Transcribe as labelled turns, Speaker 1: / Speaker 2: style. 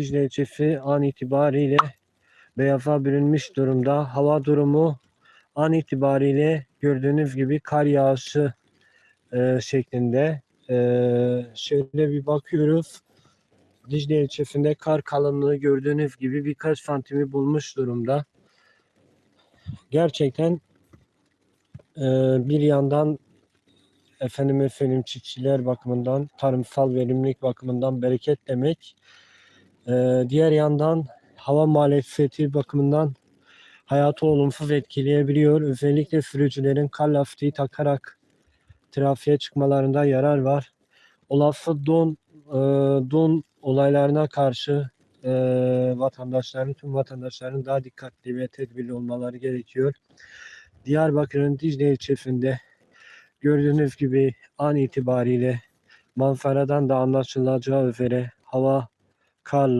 Speaker 1: Dicle ilçesi an itibariyle beyaza bürünmüş durumda. Hava durumu an itibariyle gördüğünüz gibi kar yağışı e, şeklinde. E, şöyle bir bakıyoruz. Dicle ilçesinde kar kalınlığı gördüğünüz gibi birkaç santimi bulmuş durumda. Gerçekten e, bir yandan efendime söyleyeyim çiftçiler bakımından, tarımsal verimlilik bakımından bereket demek. E, diğer yandan hava muhalefeti bakımından hayatı olumsuz etkileyebiliyor. Özellikle sürücülerin kar lastiği takarak trafiğe çıkmalarında yarar var. Olası don, e, don olaylarına karşı e, vatandaşların, tüm vatandaşların daha dikkatli ve tedbirli olmaları gerekiyor. Diyarbakır'ın Dicle ilçesinde gördüğünüz gibi an itibariyle manzaradan da anlaşılacağı üzere hava قال